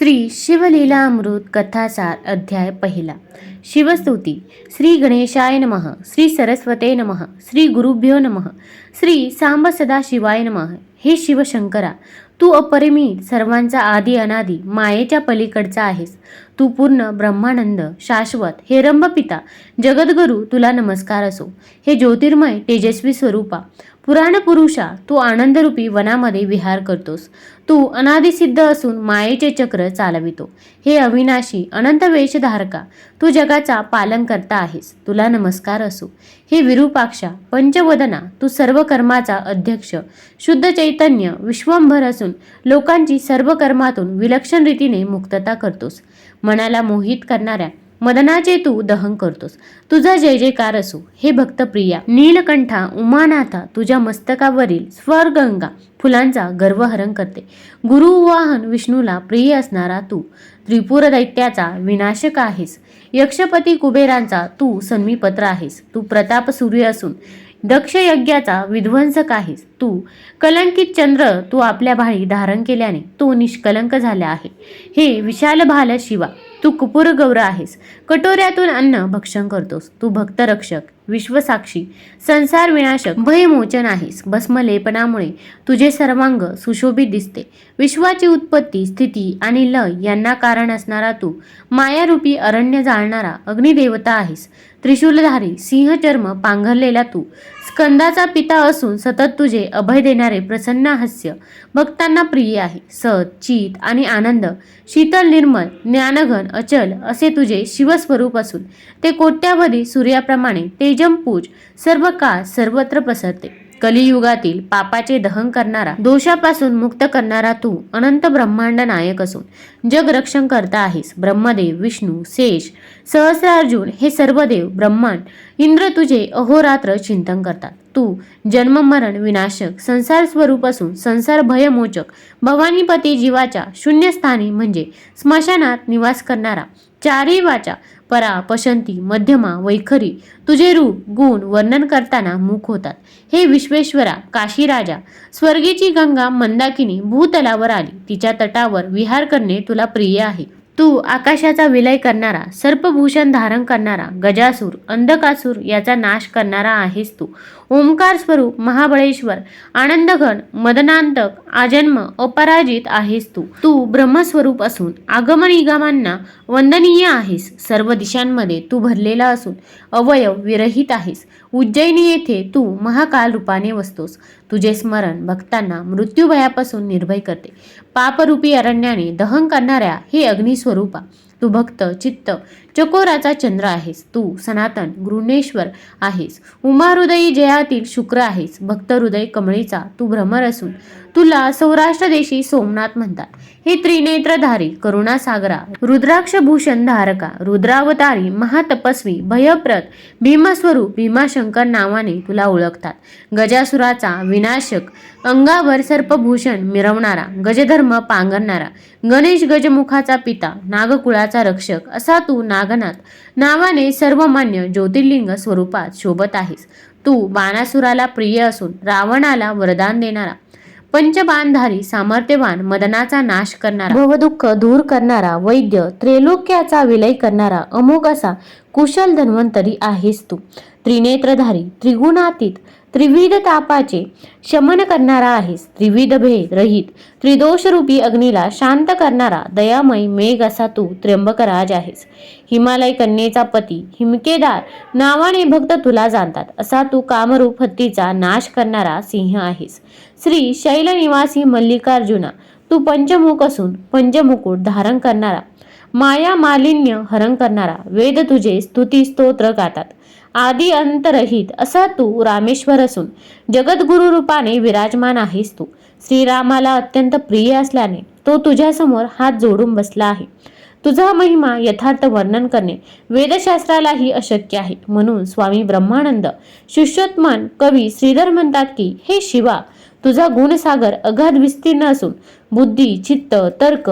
श्री शिवलीलामृत कथासार अध्याय पहिला. शिवस्तुती. श्री गणेशाय नम. श्री सरस्वते नमः. श्री गुरुभ्यो नमः. श्री सांब सदाशिवाय नम. हे शिवशंकरा तू अपरिमित सर्वांचा आदी अनादी मायेच्या पलीकडचा आहेस. तू पूर्ण ब्रह्मानंद शाश्वत हे रंभपिता जगद्गुरु तुला नमस्कार असो. हे ज्योतिर्मय तेजस्वी स्वरूपा पुराण पुरुषा तू आनंदरूपी वनामध्ये विहार करतोस. तू अनादिसिद्ध असून मायेचे चक्र चालवितो. हे अविनाशी अनंत वेशधारका तू जगाचा पालन करता आहेस. तुला नमस्कार असो. हे विरूपाक्षा पंचवदना तू सर्व कर्माचा अध्यक्ष. शुद्ध चैतन्य विश्वंभर असून लोकांची सर्व कर्मातून विलक्षण रीतीने मुक्तता करतोस. मनाला मोहित करणाऱ्या मदनाचे तू दहन करतोस. तुझा जय जयकार असो. हे भक्तप्रिया नीलकंठा उमानाथा तुझ्या मस्तकावरील स्वरगंगा फुलांचा गर्वहरण करते. गुरुवाहन विष्णूला प्रिय असणारा तू त्रिपुर दैत्याचा विनाशक आहेस. यक्षपती कुबेरांचा तू सन्मीपत्र आहेस. तू प्रताप सूर्य असून दक्ष यज्ञाचा विध्वंसक आहेस. तू कलंकित चंद्र तू आपल्या भाळी धारण केल्याने तो निष्कलंक झाला आहे. हे विशाल भाल शिवा तू कुपूर गौर आहेस. कटोऱ्यातून अन्न भक्षण करतोस. तू भक्तरक्षक. विश्वसाक्षी. संसार विनाशक भयमोचन आहेस. भस्मलेपनामुळे तुझे सर्वांग सुशोभित दिसते. विश्वाची उत्पत्ती स्थिती आणि लय यांना कारण असणारा तू मायारूपी अरण्य जाळणारा अग्निदेवता आहेस. त्रिशूलधारी सिंहचर्म पांघरलेला तू स्कंदाचा पिता असून सतत तुझे अभय देणारे प्रसन्न हास्य भक्तांना प्रिय आहे. सत चित आणि आनंद शीतल निर्मल ज्ञानघन अचल असे तुझे शिवस्वरूप असून ते कोट्यावधी सूर्याप्रमाणे तेजमपूज सर्व काळ सर्वत्र पसरते. कलियुगातील पापाचे दहन करणारा दोषापासून मुक्त करणारा तू अनंत ब्रह्मांड नायक असून जग रक्षण करता आहेस. ब्रह्मदेव विष्णू शेष सहस्रार्जुन हे सर्व देव ब्रह्मांड इंद्र तुझे अहोरात्र चिंतन करतात. तू जन्म मरण विनाशक संसार स्वरूप असून संसार भयमोचक भवानीपती जीवाच्या शून्यस्थानी म्हणजे स्मशानात निवास करणारा चारी वाचा. परा पशंती मध्यमा वैखरी तुझे रूप गुण वर्णन करताना मुख होतात. हे विश्वेश्वरा काशीराजा स्वर्गीची गंगा मंदाकिनी भूतलावर आली. तिच्या तटावर विहार करणे तुला प्रिय आहे. तू आकाशाचा विलय करणारा सर्पभूषण धारण करणारा गजासूर अंधकासूर याचा नाश करणारा आहेस तू. ओंकार स्वरूप महाबळेश्वर आनंदघन मदनांतक आजन्म अपराजित आहेस तू. तू ब्रह्मस्वरूप असून आगमनिगमांना वंदनीय आहेस. सर्व दिशांमध्ये तू भरलेला असून अवयव विरहित आहेस. उज्जैनी येथे तू महाकाल रूपाने वसतोस. तुझे स्मरण भक्तांना मृत्यूभयापासून निर्भय करते. पापरूपी अरण्याने दहन करणाऱ्या हे अग्निस्वरूपा तू भक्त चित्त. चकोराचा चंद्र आहेस. तू सनातन गृणेश्वर आहेस. उमा हृदयी जयातील शुक्र आहेस. भक्त हृदय कमळीचा. तू भ्रमर असून तुला सौराष्ट्र देशी सोमनाथ म्हणतात. हे त्रिनेत्रधारी करुणासागरा रुद्राक्षभूषण धारका रुद्रावतारी महातपस्वी भयप्रद भीमस्वरूप भीमाशंकर नावाने तुला ओळखतात. गजासुराचा विनाशक अंगावर सर्पभूषण मिरवणारा गजधर्म पांघरणारा गणेश गजमुखाचा पिता नागकुळाचा रक्षक असा तू नागनाथ नावाने सर्वमान्य ज्योतिर्लिंग स्वरूपात शोभत आहेस. तू बाणासुराला प्रिय असून रावणाला वरदान देणारा पंचबाणधारी सामर्थ्यवान मदनाचा नाश करणारा. भवदुःख दूर करणारा वैद्य त्रैलोक्याचा विलय करणारा अमोघ असा कुशल धन्वंतरी आहेस तू. त्रिनेत्रधारी त्रिगुणातीत त्रिविध तापाचे शमन करणारा आहेस. त्रिविध भेद रहित त्रिदोषरूपी अग्नीला शांत करणारा दयामय मेघ असा तू त्र्यंबकराज आहेस. हिमालय कन्येचा पती हिमकेदार नावाने भक्त तुला जाणतात. असा तू कामरूप हत्तीचा नाश करणारा सिंह आहेस. श्री शैलनिवासी मल्लिकार्जुना तू पंचमुख असून पंचमुकुट धारण करणारा माया मालिन्य हरण करणारा वेद तुझे स्तुती स्तोत्र गातात. आदी अंतरहित असा तू रामेश्वर असून जगद्गुरु रूपाने विराजमान आहेस तू. श्रीरामाला अत्यंत प्रिय असल्याने तो तुझ्यासमोर हात जोडून बसला आहे. तुझा महिमा यथार्थ वर्णन करणे वेदशास्त्रालाही अशक्य आहे. म्हणून स्वामी ब्रह्मानंद शिष्योत्मान कवी श्रीधर म्हणतात की हे शिवा तुझा गुणसागर अगाध विस्तीर्ण असून बुद्धी चित्त तर्क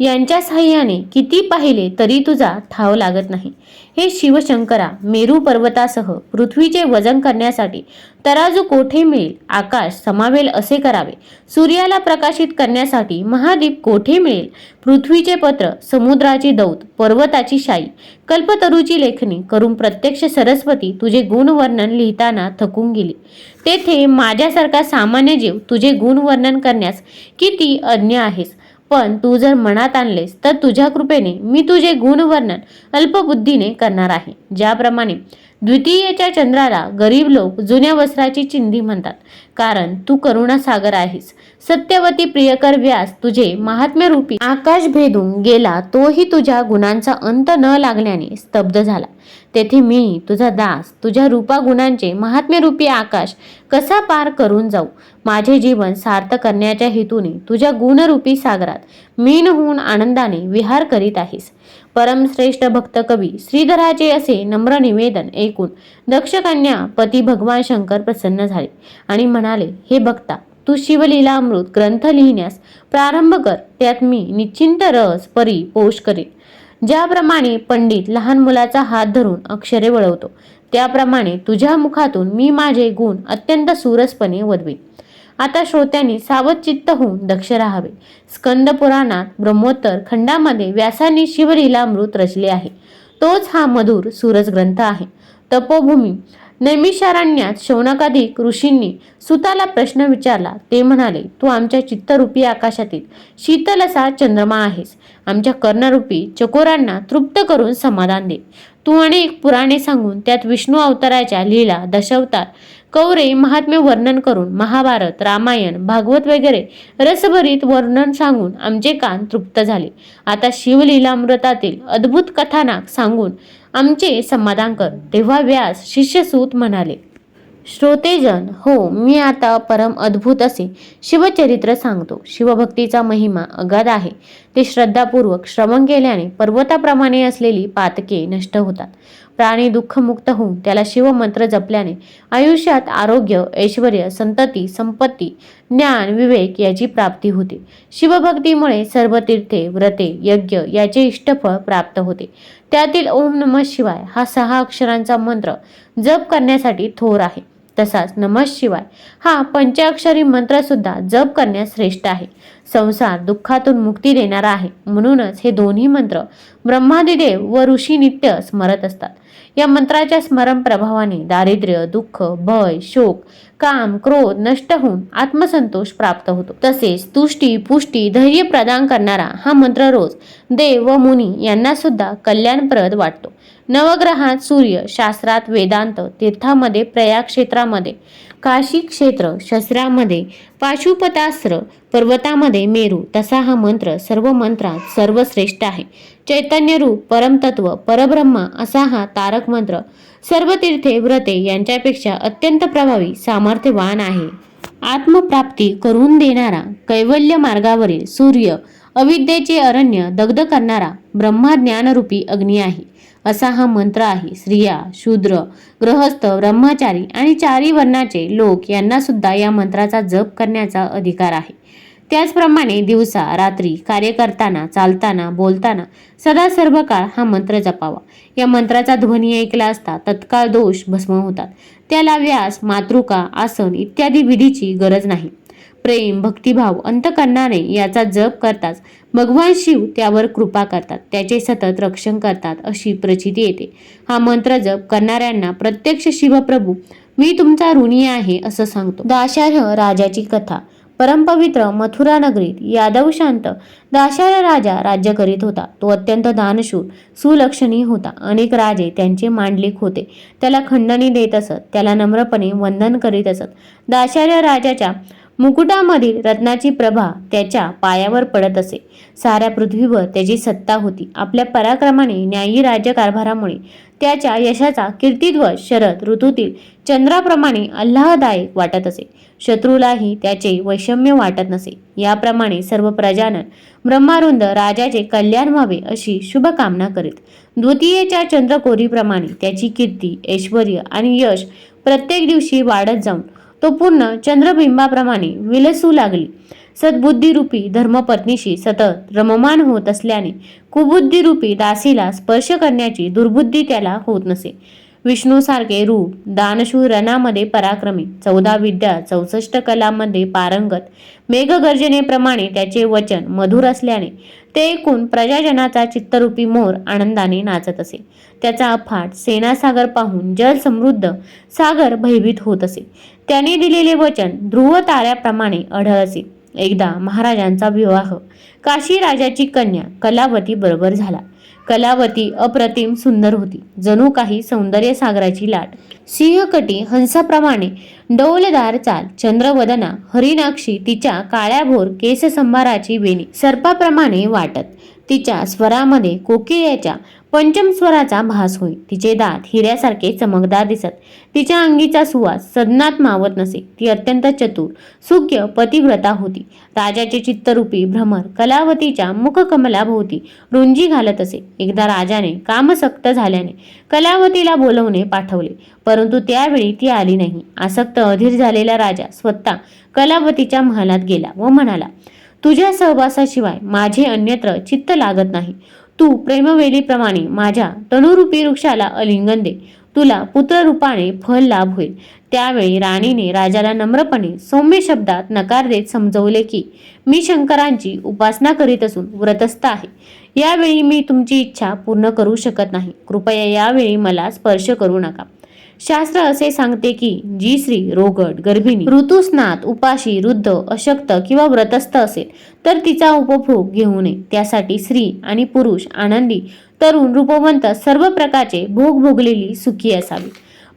यांच्या साह्याने किती पाहिले तरी तुझा ठाव लागत नाही. हे शिवशंकरा मेरू पर्वतासह पृथ्वीचे वजन करण्यासाठी तराजू कोठे मिळेल? आकाश समावेल असे करावे. सूर्याला प्रकाशित करण्यासाठी महादीप कोठे मिळेल? पृथ्वीचे पत्र समुद्राची दौत पर्वताची शाई. कल्पतरूची लेखणी करून प्रत्यक्ष सरस्वती तुझे गुणवर्णन लिहिताना थकून गेली. तेथे माझ्यासारखा सामान्य जीव तुझे गुणवर्णन करण्यास किती अज्ञ आहेस? पण तू जर मनात आणलेस तर तुझ्या कृपेने मी तुझे गुणवर्णन अल्पबुद्धीने करणार आहे. ज्याप्रमाणे द्वितीयेच्या चंद्राला गरीब लोक जुन्या वस्त्राची चिंधी म्हणतात. कारण तू करुणासागर आहेस. सत्यवती प्रियकर व्यास तुझे महात्म्यरूपी आकाश भेदून गेला तोही तुझ्या गुणांचा अंत न लागल्याने स्तब्ध झाला. तेथे मी तुझा दास तुझ्या रूपा गुणांचे महात्म्यरूपी आकाश कसा पार करून जाऊ? माझे जीवन सार्थ करण्याच्या हेतूने तुझ्या गुणरूपी सागरात मीन होऊन आनंदाने विहार करीत आहेस. परमश्रेष्ठ भक्त कवी श्रीधराचे असे नम्र निवेदन ऐकून दक्षकन्या पती भगवान शंकर प्रसन्न झाले आणि म्हणाले हे भक्ता तू शिवलीला अमृत ग्रंथ लिहिण्यास प्रारंभ कर त्यात मी निश्चिंत रस परी पोष करेन ज्याप्रमाणे पंडित लहान मुलाचा हात धरून अक्षरे वळवतो त्याप्रमाणे तुझ्या मुखातून मी माझे गुण अत्यंत सुरसपणे वदवीन. आता श्रोत्यांनी सावध चित्त होऊन दक्ष राहावे. स्कंद पुराणात ब्रह्मोत्तर खंडामध्ये व्यासांनी शिवलीलामृत रचले आहे. तोच हा मधुर सूरज ग्रंथ आहे. तपोभूमी नैमिषारण्यात शौनकाधिक ऋषींनी सुताला प्रश्न विचारला. ते म्हणाले तू आमच्या चित्तरूपी आकाशातील शीतल असा चंद्रमा आहेस. आमच्या कर्णरूपी चकोरांना तृप्त करून समाधान दे. तू अनेक पुराणे सांगून त्यात विष्णू अवताराच्या लीला दशवतार कौरे महात्म्य वर्णन करून महाभारत रामायण भागवत वगैरे रसभरीत वर्णन सांगून आमचे कान तृप्त झाले. आता शिवलीलामृतातील अद्भुत कथानक सांगून आमचे समाधान कर. तेव्हा व्यास शिष्यसूत म्हणाले श्रोतेजन हो मी आता परम अद्भुत असे शिवचरित्र सांगतो. शिवभक्तीचा महिमा अगाध आहे. ते श्रद्धापूर्वक श्रवण केल्याने पर्वताप्रमाणे असलेली पातके नष्ट होतात. प्राणी दुःखमुक्त होऊन त्याला शिवमंत्र जपल्याने आयुष्यात आरोग्य ऐश्वर संतती संपत्ती ज्ञान विवेक याची प्राप्ती होते. शिवभक्तीमुळे सर्व तीर्थे व्रते यज्ञ याचे इष्टफळ प्राप्त होते. त्यातील ओम नम शिवाय हा सहा अक्षरांचा मंत्र जप करण्यासाठी थोर आहे. तसाच नमः शिवाय हा पंचाक्षरी मंत्र सुद्धा जप करण्यास श्रेष्ठ आहे. संसार दुःखातून मुक्ती देणारा आहे. म्हणूनच हे दोन्ही मंत्र ब्रह्मादिदेव व ऋषी नित्य स्मरत असतात. या मंत्राच्या स्मरण प्रभावाने दारिद्र्य दुःख भय शोक काम क्रोध नष्ट होऊन आत्मसंतोष प्राप्त होतो. तसेच तुष्टी पुष्टी धैर्य प्रदान करणारा हा मंत्र रोज देव व मुनी यांना सुद्धा कल्याणप्रद वाटतो. नवग्रहात सूर्य शास्त्रात वेदांत तीर्थामध्ये प्रयाग क्षेत्रामध्ये काशी क्षेत्र शस्त्रामध्ये पाशुपतास्त्र पर्वतामध्ये मेरू तसा हा मंत्र सर्व मंत्रात सर्वश्रेष्ठ आहे. चैतन्यरूप परमतत्व परब्रह्मा असा हा तारक मंत्र सर्व तीर्थे व्रते यांच्यापेक्षा अत्यंत प्रभावी सामर्थ्यवान आहे. आत्मप्राप्ती करून देणारा कैवल्य मार्गावरील सूर्य अविद्येचे अरण्य दग्ध करणारा ब्रह्मज्ञानरूपी अग्नी आहे. असा हा मंत्र आहे. स्त्रिया शूद्र गृहस्थ ब्रह्मचारी आणि चारी वर्णाचे लोक यांना सुद्धा या मंत्राचा जप करण्याचा अधिकार आहे. त्याचप्रमाणे दिवसा रात्री कार्य करताना चालताना बोलताना सदा सर्व काळ हा मंत्र जपावा. या मंत्राचा ध्वनी ऐकला असता तत्काळ दोष भस्म होतात. त्याला व्यास मातृका आसन इत्यादी विधीची गरज नाही. प्रेम भक्तिभाव अंतकरणाने याचा जप करताच भगवान शिव त्यावर कृपा करतात त्याचे सतत रक्षण करतात अशी प्रचिती येते. हा मंत्र जप करणाऱ्यांना प्रत्यक्ष शिवप्रभू मी तुमचा ऋणी आहे असं सांगतो. दाशार्ह राजाची कथा. परमपवित्र मथुरा नगरीत यादव शांत दाशार्ह राजा राज्य करीत होता. तो अत्यंत दानशूर सुलक्षणी होता. अनेक राजे त्यांचे मांडलिक होते. त्याला खंडणी देत असत. त्याला नम्रपणे वंदन करीत असत. दाशार्ह राजाच्या मुकुटामधील रत्नाची प्रभा त्याच्या पायावर पडत असे. साऱ्या पृथ्वीवर त्याची सत्ता होती. आपल्या पराक्रमाने न्यायी राज्यकारभारामुळे त्याच्या यशाचा कीर्तिध्वज शरद ऋतूतील चंद्राप्रमाणे अल्लाहदायक वाटत असे. शत्रूलाही त्याचे वैषम्य वाटत नसे. याप्रमाणे सर्व प्रजानन ब्रह्मारुंद राजाचे कल्याण व्हावे अशी शुभकामना करीत द्वितीयेच्या चंद्रकोरीप्रमाणे त्याची कीर्ती ऐश्वर आणि यश प्रत्येक दिवशी वाढत जाऊन तो पूर्ण चंद्रबिंबाप्रमाणे विलसू लागली. सद्बुद्धीरूपी धर्मपत्नीशी सतत रममान होत असल्याने कुबुद्धीरूपी दासीला स्पर्श करण्याची दुर्बुद्धी त्याला होत नसे. विष्णूसारखे रूप दानशूरणामध्ये पराक्रमी. चौदा विद्या चौसष्ट कलामध्ये पारंगत. मेघगर्जनेप्रमाणे त्याचे वचन मधुर असल्याने ते ऐकून प्रजाजनाचा चित्तरूपी मोर आनंदाने नाचत असे. त्याचा अफाट सेनासागर पाहून जल समृद्ध सागर भयभीत होत असे. त्याने दिलेले वचन ध्रुव ताऱ्याप्रमाणे अढळ असे. एकदा महाराजांचा विवाह. काशी राजाची कन्या कलावती बरोबर झाला. कलावती अप्रतिम सुंदर होती. जणू काही सौंदर्य सागराची लाट. सिंहकटी हंसाप्रमाणे डौलदार चाल. चंद्रवदना हरिणाक्षी तिच्या काळ्याभोर केससंभाराची वेणी. सर्पाप्रमाणे वाटत. तिच्या स्वरामध्ये कोकिळ्याच्या पंचम स्वराचा भास होई तिचे दात हिऱ्यासारखे चमकदार दिसत. तिच्या अंगीचा सुवास सदनात मावत नसे. ती अत्यंत चतुर सुज्ञ पतिव्रता होती. राजाचे चित्तरूपी भ्रमर कलावतीच्या मुखकमलाभोवती रुंजी घालत असे. एकदा राजाने कामसक्त झाल्याने कलावतीला बोलवणे पाठवले. परंतु त्यावेळी ती आली नाही. आसक्त अधीर झालेला राजा स्वतः कलावतीच्या महालात गेला व म्हणाला तुझ्या सहवासाशिवाय माझे अन्यत्र चित्त लागत नाही. तू प्रेमवेलीप्रमाणे माझ्या तनुरूपी वृक्षाला अलिंगन दे. तुला पुत्ररूपाने फल लाभ होईल. त्यावेळी राणीने राजाला नम्रपणे सौम्य शब्दात नकार देत समजवले की मी शंकरांची उपासना करीत असून व्रतस्थ आहे. यावेळी मी तुमची इच्छा पूर्ण करू शकत नाही. कृपया यावेळी मला स्पर्श करू नका. शास्त्र असे सांगते की जी स्त्री रोगट गर्भिणी ऋतुस्नात उपाशी वृद्ध अशक्त किंवा व्रतस्थ असेल तर तिचा उपभोग घेऊ नये. त्यासाठी स्त्री आणि पुरुष आनंदी तरुण रूपवंत सर्व प्रकारचे भोग भोगलेली सुखी असावी.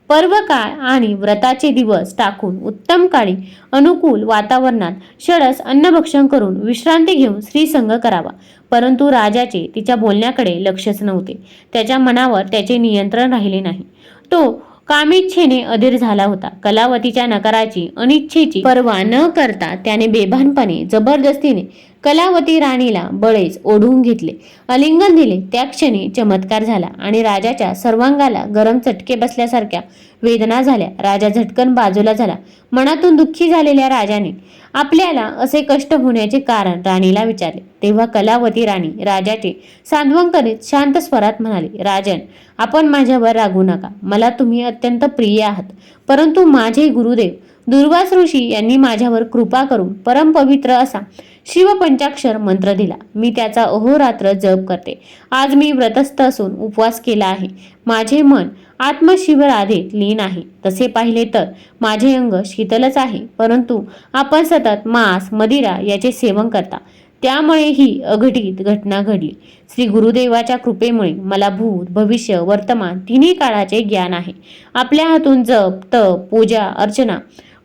पर्वकाळ आणि व्रताचे दिवस टाकून उत्तम काळी अनुकूल वातावरणात षडस अन्नभक्षण करून विश्रांती घेऊन स्त्रीसंग करावा. परंतु राजाचे तिच्या बोलण्याकडे लक्षच नव्हते. त्याच्या मनावर त्याचे नियंत्रण राहिले नाही. तो कामेच्छेने अधीर झाला होता. कलावतीच्या नकाराची अनिच्छेची पर्वा न करता त्याने बेभानपणे जबरदस्तीने कलावती राणीला बळेच ओढून घेतले. अलिंगन दिले. त्या क्षणी चमत्कार झाला आणि राजाच्या सर्वांगाला गरम चटके बसल्यासारख्या वेदना झाल्या. राजा झटकन बाजूला झाला. मनातून दुःखी झालेल्या राजाने आपल्याला असे कष्ट होण्याचे कारण राणीला विचारले. तेव्हा कलावती राणी राजाचे सांत्वन करीत शांत स्वरात म्हणाले राजन आपण माझ्यावर रागू नका. मला तुम्ही अत्यंत प्रिय आहात. परंतु माझे गुरुदेव दुर्वास ऋषी यांनी माझ्यावर कृपा करून परमपवित्र असा शिवपंचाक्षर मंत्र दिला. मी त्याचा अहोरात्र जप करते. आज मी व्रतस्थ असून उपवास केला आहे. माझे मन आत्मशिवराधेत लीन आहे. तसे पाहिले तर माझे अंग शीतलच आहे परंतु आपण सतत मांस मदिरा याचे सेवन करता. त्यामुळे ही अघटित घटना घडली. श्री गुरुदेवाच्या कृपेमुळे मला भूत भविष्य वर्तमान तिन्ही काळाचे ज्ञान आहे. आपल्या हातून जप तप पूजा अर्चना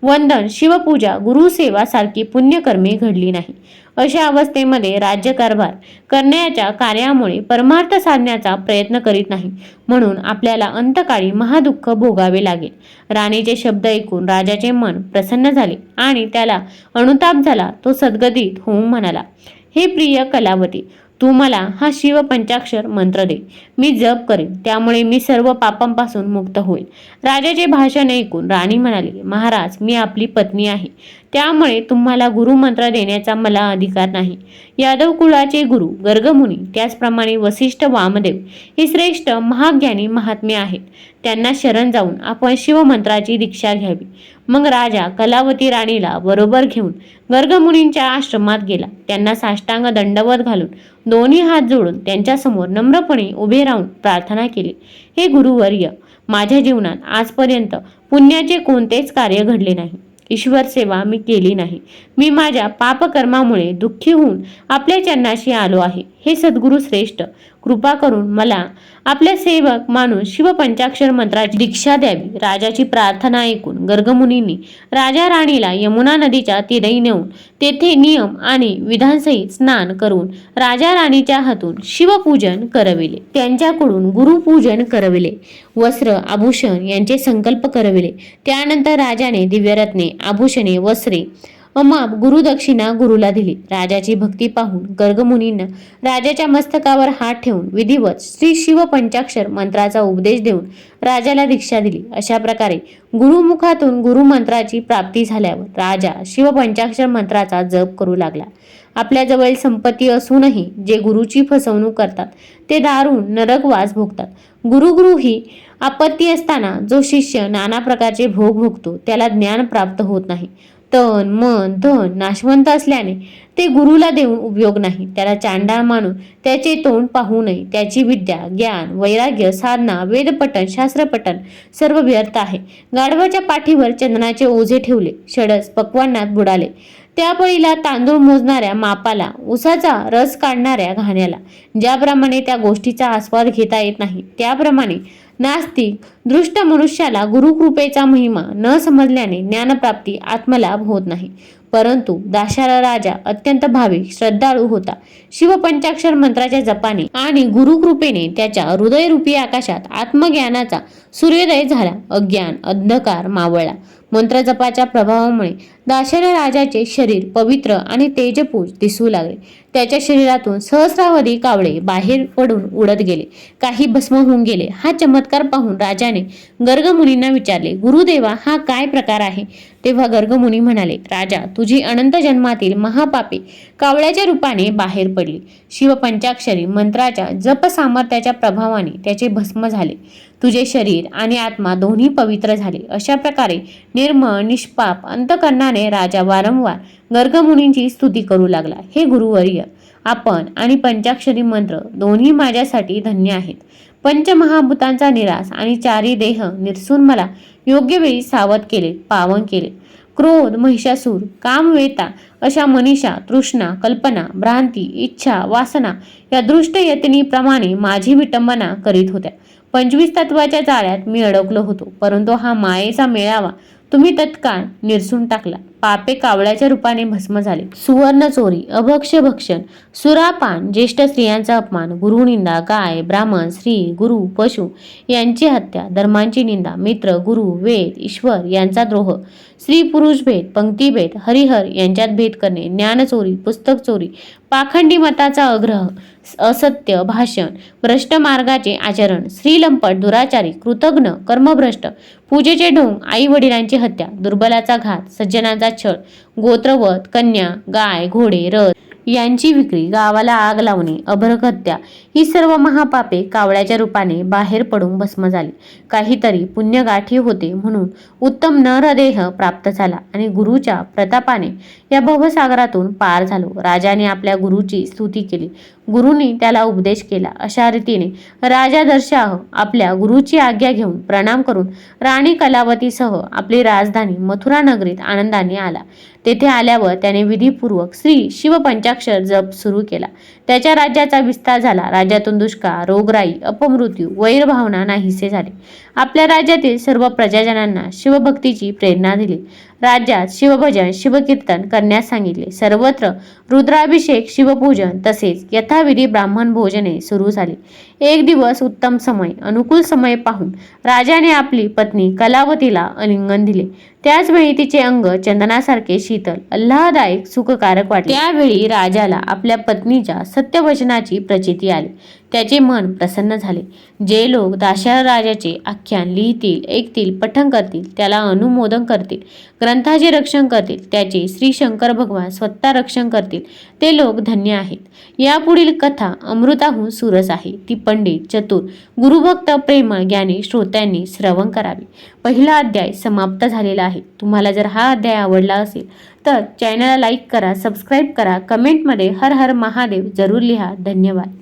वंदन शिवपूजा गुरुसेवा सारखी पुण्यकर्मे घडली नाही. अशा अवस्थेमध्ये राज्यकारभार करण्याच्या कार्यामुळे परमार्थ साधण्याचा प्रयत्न करीत नाही म्हणून आपल्याला अंतकाळी महादुःख भोगावे लागेल. राणीचे शब्द ऐकून राजाचे मन प्रसन्न झाले आणि त्याला अनुताप झाला तो सद्गदित होऊन म्हणाला हे प्रिय कलावती तू मला हा शिव पंचाक्षर मंत्र दे. मी जप करेन. त्यामुळे मी सर्व पापांपासून मुक्त होईल. राजाचे भाषण ऐकून राणी म्हणाली महाराज मी आपली पत्नी आहे. त्यामुळे तुम्हाला गुरुमंत्र देण्याचा मला अधिकार नाही. यादव कुळाचे गुरु गर्गमुनी त्याचप्रमाणे वसिष्ठ वामदेव हे श्रेष्ठ महाज्ञानी महात्मे आहेत. त्यांना शरण जाऊन आपण शिवमंत्राची दीक्षा घ्यावी. मग राजा कलावती राणीला बरोबर घेऊन गर्गमुनींच्या आश्रमात गेला. त्यांना साष्टांग दंडवत घालून दोन्ही हात जोडून त्यांच्यासमोर नम्रपणे उभे राहून प्रार्थना केली. हे गुरुवर्य माझ्या जीवनात आजपर्यंत पुण्याचे कोणतेच कार्य घडले नाही. ईश्वर सेवा मी केली नाही. मी माझ्या पापकर्मामुळे दुःखी होऊन आपल्या चरणाशी आलो आहे. हे सद्गुरू श्रेष्ठ. कृपा करून मला आपल्या सेवक मानून शिवपंचाक्षर मंत्राची दीक्षा द्यावी. राजाची प्रार्थना ऐकून गर्गमुनींनी राजा राणीला यमुना नदीच्या तीरी नेऊन तेथे नियम आणि विधानसहित स्नान करून राजा राणीच्या हातून शिवपूजन करविले. त्यांच्याकडून गुरुपूजन करविले. वस्त्र आभूषण यांचे संकल्प करविले. त्यानंतर राजाने दिव्यरत्ने आभूषणे वस्त्रे अमाप गुरुदक्षिणा गुरुला दिली. राजाची भक्ती पाहून गर्गमुनींना राजाच्या मस्तकावर हात ठेवून विधिवत श्री शिव पंचाक्षर मंत्राचा उपदेश देऊन राजाला दीक्षा दिली. अशा प्रकारे गुरुमुखातून गुरुमंत्राची प्राप्ती झाल्यावर राजा शिव पंचाक्षर मंत्राचा जप करू लागला. आपल्याजवळ संपत्ती असूनही जे गुरुची फसवणूक करतात ते दारुण नरकवास भोगतात. गुरुगुरु ही आपत्ती असताना जो शिष्य नाना प्रकारचे भोग भोगतो त्याला ज्ञान प्राप्त होत नाही. तन मन धन नाशवंत असल्याने ते गुरुला देऊन उपयोग नाही. त्याला चांडाळ मानून त्याचे तोंड पाहू नये. त्याची विद्या ज्ञान वैराग्य साधना वेदपठन शास्त्रपठन सर्व व्यर्थ आहे. गाढवाच्या पाठीवर चंदनाचे ओझे ठेवले. षडस पक्वांनात बुडाले. त्या पळीला तांदूळ मोजणाऱ्या मापाला उसाचा रस काढणाऱ्या घाण्याला. ज्याप्रमाणे त्या गोष्टीचा आस्वाद घेता येत नाही त्याप्रमाणे नास्तिक दृष्ट मनुष्याला गुरुकृपेचा महिमा न समजल्याने ज्ञानप्राप्ती आत्मलाभ होत नाही. परंतु दाशाला राजा अत्यंत भाविक श्रद्धाळू होता. शिवपंचाक्षर मंत्राच्या जपाने आणि गुरुकृपेने त्याच्या हृदयरूपी आकाशात आत्मज्ञानाचा सूर्योदय झाला. अज्ञान अंधकार मावळला. मंत्रजपाच्या प्रभावामुळे दाशरा राजाचे शरीर पवित्र आणि तेजपूज दिसू लागले. त्याच्या शरीरातून सहस्रावधी कावळे बाहेर पडून उडत गेले. काही भस्म होऊन गेले. हा चमत्कार पाहून राजाने गर्गमुनींना विचारले गुरुदेवा हा काय प्रकार आहे? तेव्हा गर्गमुनी म्हणाले राजा तुझी अनंत जन्मातील महापापे कावळ्याच्या रूपाने बाहेर पडली. शिवपंचाक्षरी मंत्राच्या जप सामर्थ्याच्या प्रभावाने त्याचे भस्म झाले. तुझे शरीर आणि आत्मा दोन्ही पवित्र झाले. अशा प्रकारे निर्मळ निष्पाप अंतकरणाने राजा वारंवार गर्गमुनींची स्तुती करू लागला. हे गुरुवर्य आपण आणि पंचाक्षरी मंत्र दोन्ही माझ्यासाठी धन्य आहेत. पंचमहाभूतांचा निराश आणि चारी देह निरसून मला योग्य वेळी सावध केले पावन केले. क्रोध महिषासूर कामवेता अशा मनीषा तृष्णा कल्पना भ्रांती इच्छा वासना या दृष्ट यतिनीप्रमाणे माझी विटंबना करीत होत्या. पंचवीस तत्वाच्या जाळ्यात मी अडकलो होतो परंतु हा मायेचा मेळावा तुम्ही तत्काळ निरसून टाकला. पापे कावळ्याच्या रूपाने भस्म झाले. सुवर्ण चोरी अभक्ष भक्षण सुरापान ज्येष्ठ स्त्रियांचा अपमान गुरुनिंदा गाय ब्राह्मण स्त्री गुरु पशु यांची हत्या धर्मांची निंदा मित्र गुरु वेद ईश्वर यांचा द्रोह स्त्री पुरुष भेद पंक्तीभेद हरिहर यांच्यात भेद करणे ज्ञानचोरी पुस्तक चोरी पाखंडी मताचा अग्रह असत्य भाषण भ्रष्ट मार्गाचे आचरण स्त्रीलंपट दुराचारी कृतघ्न कर्मभ्रष्ट पूजेचे ढोंग आई वडिलांची हत्या दुर्बलाचा घात सज्जनांचा छळ गोत्रवत कन्या गाय घोडे रथ यांची विक्री गावाला आग लावणे अभ्रक हत्या ही सर्व महापापे कावळ्याच्या रूपाने बाहेर पडून भस्म झाली. काहीतरी पुण्यगाठी होते म्हणून उत्तम नरदेह प्राप्त झाला आणि गुरुच्या प्रतापाने या भवसागरातून पार झालो. राजाने आपल्या गुरुची स्तुती केली. गुरुनी त्याला उपदेश केला. अशा रीतीने राजा दर्शाह आपल्या गुरुची आज्ञा घेऊन प्रणाम करून राणी कलावतीसह आपली राजधानी मथुरा नगरीत आनंदाने आला. तेथे आल्यावर त्याने विधीपूर्वक श्री शिवपंचाक्षर जप सुरू केला. त्याच्या राज्याचा विस्तार झाला. राज्यातून दुष्काळ रोगराई अपमृत्यू वैरभावना नाहीसे झाले. आपल्या राज्यातील सर्व प्रजाजनांना शिवभक्तीची प्रेरणा दिली. राज्यात शिवभजन शिवकीर्तन करण्यास सांगितले. सर्वत्र रुद्राभिषेक शिवपूजन तसेच यथाविधी ब्राह्मण भोजने सुरू झाली. एक दिवस उत्तम समय अनुकूल समय पाहून राजाने आपली पत्नी कलावतीला अलिंगन दिले. त्याचवेळी तिचे अंग चंदनासारखे शीतल अल्लादायक सुखकारक वाटले. त्यावेळी राजाला आपल्या पत्नीच्या सत्यवचनाची प्रचिती आली. त्याचे मन प्रसन्न झाले. जे लोक दाशा राजाचे आख्यान लिहितील ऐकतील पठण करतील त्याला अनुमोदन करतील ग्रंथाचे रक्षण करतील त्याचे श्री शंकर भगवान स्वतः रक्षण करतील ते लोक धन्य आहेत. यापुढील कथा अमृताहून सुरस आहे. ती पंडित चतुर गुरुभक्त प्रेमळ ज्ञानी श्रोत्यांनी श्रवण करावी. पहिला अध्याय समाप्त झालेला आहे. तुम्हाला जर हा अध्याय आवडला असेल तर चॅनलला लाईक करा सबस्क्राईब करा कमेंटमध्ये हर हर महादेव जरूर लिहा. धन्यवाद.